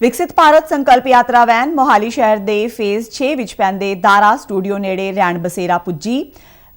ਵਿਕਸਿਤ ਭਾਰਤ ਸੰਕਲਪ ਯਾਤਰਾ ਵੈਨ ਮੋਹਾਲੀ ਸ਼ਹਿਰ ਦੇ ਫੇਜ਼ 6 ਵਿੱਚ ਪੈਂਦੇ ਦਾਰਾ ਸਟੂਡੀਓ ਨੇੜੇ ਰੈਣ ਬਸੇਰਾ ਪੁੱਜੀ।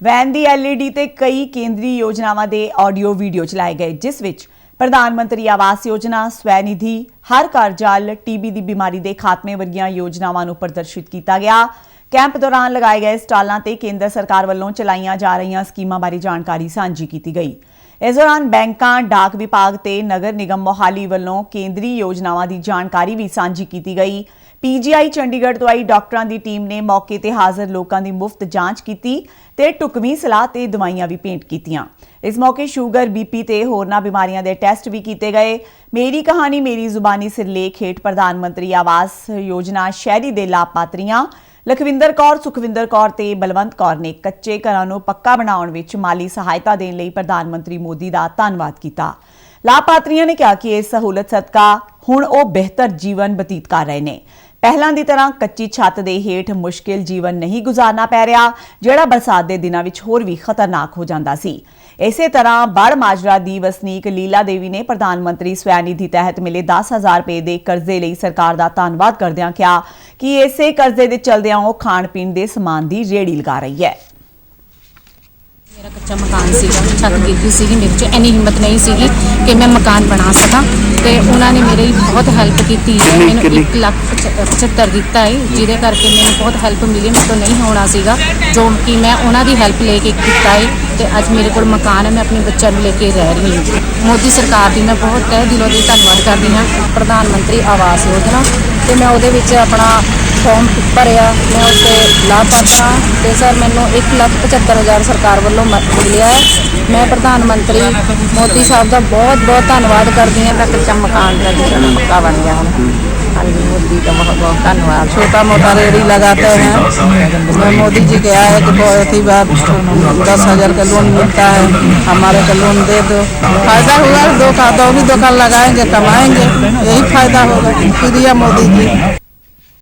ਵੈਨ ਦੀ ਐਲਈਡੀ ਤੇ ਕਈ ਕੇਂਦਰੀ ਯੋਜਨਾਵਾਂ ਦੇ ਆਡੀਓ ਵੀਡੀਓ ਚਲਾਏ ਗਏ, ਜਿਸ ਵਿੱਚ ਪ੍ਰਧਾਨ ਮੰਤਰੀ ਆਵਾਸ ਯੋਜਨਾ ਸਵੈ ਨਿਧੀ ਹਰ ਘਰ ਜਲ, ਟੀਬੀ ਦੀ ਬਿਮਾਰੀ ਦੇ ਖਾਤਮੇ ਵਰਗੀਆਂ ਯੋਜਨਾਵਾਂ ਨੂੰ ਪ੍ਰਦਰਸ਼ਿਤ ਕੀਤਾ ਗਿਆ। ਕੈਂਪ ਦੌਰਾਨ ਲਗਾਏ ਗਏ ਸਟਾਲਾਂ ਤੇ ਕੇਂਦਰ ਸਰਕਾਰ ਵੱਲੋਂ ਚਲਾਈਆਂ ਜਾ ਰਹੀਆਂ ਸਕੀਮਾਂ ਬਾਰੇ ਜਾਣਕਾਰੀ ਸਾਂਝੀ ਕੀਤੀ ਗਈ। ਇਸ ਦੌਰਾਨ ਬੈਂਕਾਂ, ਡਾਕ ਵਿਭਾਗ ਤੇ ਨਗਰ ਨਿਗਮ ਮੋਹਾਲੀ ਵੱਲੋਂ ਕੇਂਦਰੀ ਯੋਜਨਾਵਾਂ ਦੀ ਜਾਣਕਾਰੀ ਵੀ ਸਾਂਝੀ ਕੀਤੀ ਗਈ। ਪੀਜੀਆਈ ਚੰਡੀਗੜ੍ਹ ਤੋਂ ਆਈ ਡਾਕਟਰਾਂ ਦੀ ਟੀਮ ਨੇ ਮੌਕੇ ਤੇ ਹਾਜ਼ਰ ਲੋਕਾਂ ਦੀ ਮੁਫਤ ਜਾਂਚ ਕੀਤੀ ਤੇ ਟੁਕਵੀਂ ਸਲਾਹ ਤੇ ਦਵਾਈਆਂ ਵੀ ਭੇਂਟ ਕੀਤੀਆਂ। ਇਸ ਮੌਕੇ ਸ਼ੂਗਰ ਬੀਪੀ ਤੇ ਹੋਰਨਾਂ ਬਿਮਾਰੀਆਂ ਦੇ ਟੈਸਟ ਵੀ ਕੀਤੇ ਗਏ। ਮੇਰੀ ਕਹਾਣੀ, ਮੇਰੀ ਜ਼ੁਬਾਨੀ ਸਿਰਲੇਖ ਹੇਠ ਪ੍ਰਧਾਨ ਮੰਤਰੀ ਆਵਾਸ ਯੋਜਨਾ ਸ਼ਹਿਰੀ ਦੇ ਲਾਭਪਾਤਰੀਆਂ ਲਖਵਿੰਦਰ ਕੌਰ, ਸੁਖਵਿੰਦਰ ਕੌਰ ਤੇ ਬਲਵੰਤ ਕੌਰ ਨੇ ਕੱਚੇ ਘਰਾਂ ਨੂੰ ਪੱਕਾ ਬਣਾਉਣ ਵਿੱਚ ਮਾਲੀ ਸਹਾਇਤਾ ਦੇਣ ਲਈ ਪ੍ਰਧਾਨ ਮੰਤਰੀ ਮੋਦੀ ਦਾ ਧੰਨਵਾਦ ਕੀਤਾ। ਲਾਭਪਾਤਰੀਆਂ ਨੇ ਕਿਹਾ ਕਿ ਇਸ ਸਹੂਲਤ ਸਦਕਾ ਹੁਣ ਉਹ ਬਿਹਤਰ ਜੀਵਨ ਬਤੀਤ ਕਰ ਰਹੇ ਨੇ। ਪਹਿਲਾਂ ਦੀ ਤਰ੍ਹਾਂ ਕੱਚੀ ਛੱਤ ਦੇ ਹੇਠ ਮੁਸ਼ਕਿਲ ਜੀਵਨ ਨਹੀਂ ਗੁਜ਼ਾਰਨਾ ਪੈ ਰਿਹਾ, ਜਿਹੜਾ ਬਰਸਾਤ ਦੇ ਦਿਨਾਂ ਵਿੱਚ ਹੋਰ ਵੀ ਖਤਰਨਾਕ ਹੋ ਜਾਂਦਾ ਸੀ। ਇਸੇ ਤਰ੍ਹਾਂ ਬੜ ਮਾਜਰਾ ਦੀ ਵਸਨੀਕ ਲੀਲਾ ਦੇਵੀ ਨੇ ਪ੍ਰਧਾਨ ਮੰਤਰੀ ਸਵੈ ਨਿਧੀ ਤਹਿਤ ਮਿਲੇ 10000 ਰੁਪਏ ਦੇ ਕਰਜ਼ੇ ਲਈ ਸਰਕਾਰ ਦਾ ਧੰਨਵਾਦ ਕਰਦਿਆਂ ਕਿਹਾ ਕਿ ਇਸੇ ਕਰਜ਼ੇ ਦੇ ਚਲਦਿਆਂ ਉਹ ਖਾਣ ਪੀਣ ਦੇ ਸਮਾਨ ਦੀ ਰੇੜੀ ਲਗਾ ਰਹੀ ਹੈ। ਕੱਚਾ ਮਕਾਨ ਸੀਗਾ ਛੱਤ ਗਿਰ ਗਈ ਸੀਗੀ ਮੇਰੇ 'ਚ ਇੰਨੀ ਹਿੰਮਤ ਨਹੀਂ ਸੀਗੀ ਕਿ ਮੈਂ ਮਕਾਨ ਬਣਾ ਸਕਾਂ। ਤੇ ਉਹਨਾਂ ਨੇ ਮੇਰੀ ਬਹੁਤ ਹੈਲਪ ਕੀਤੀ। ਹੈ ਕਿੰਨੀ- ਮੈਨੂੰ ਕਿੰਨੀ? 1 ਲੱਖ 75 ਦਿੱਤਾ ਹੈ ਜਿਹਦੇ ਕਰਕੇ ਮੈਨੂੰ ਬਹੁਤ ਹੈਲਪ ਮਿਲੀ ਮੇਰੇ ਤੋਂ ਨਹੀਂ ਹੋਣਾ ਸੀਗਾ। ਜੋ ਕਿ ਮੈਂ ਉਹਨਾਂ ਦੀ ਹੈਲਪ ਲੈ ਕੇ ਕੀਤਾ ਹੈ ਤੇ ਅੱਜ ਮੇਰੇ ਕੋਲ ਮਕਾਨ ਹੈ ਮੈਂ ਆਪਣੇ ਬੱਚਿਆਂ ਨੂੰ ਲੈ ਕੇ ਰਹਿ ਰਹੀ ਹਾਂ। ਮੋਦੀ ਸਰਕਾਰ ਦੀ ਮੈਂ ਬਹੁਤ ਤਹਿ ਦਿਲੋਂ ਦੀ ਧੰਨਵਾਦ ਕਰਦੀ ਹਾਂ। ਪ੍ਰਧਾਨ ਮੰਤਰੀ ਆਵਾਸ ਯੋਜਨਾ ਤੇ ਮੈਂ ਉਹਦੇ ਵਿੱਚ ਆਪਣਾ ਫਾਰਮ ਭਰਿਆ ਮੈਂ ਉੱਤੇ ਲਾਭਪਾਤਰ ਹਾਂ ਤੇ ਸਰ ਮੈਨੂੰ 175000 ਸਰਕਾਰ ਵੱਲੋਂ ਮ- ਮਿਲਿਆ ਹੈ ਮੈਂ ਪ੍ਰਧਾਨ ਮੰਤਰੀ ਮੋਦੀ ਸਾਹਿਬ ਦਾ ਬਹੁਤ ਬਹੁਤ ਧੰਨਵਾਦ ਕਰਦੀ ਹਾਂ ਤਾਂ ਕੱਚਾ ਮਕਾਨ ਦਾ ਜਿਹੜਾ ਪੱਕਾ ਬਣ ਗਿਆ ਹੁਣ ਹਾਂਜੀ ਮੋਦੀ ਦਾ ਬਹੁਤ ਬਹੁਤ ਧੰਨਵਾਦ छोटा मोटा रेडी लगाते हैं उसमें मोदी जी के आए कि बहुत ही बार दस हजार का लोन मिलता है हमारे का लोन दे दो फायदा हुआ दो का दो भी दुकान लगाएंगे कमाएंगे यही फायदा होगा प्रिया मोदी जी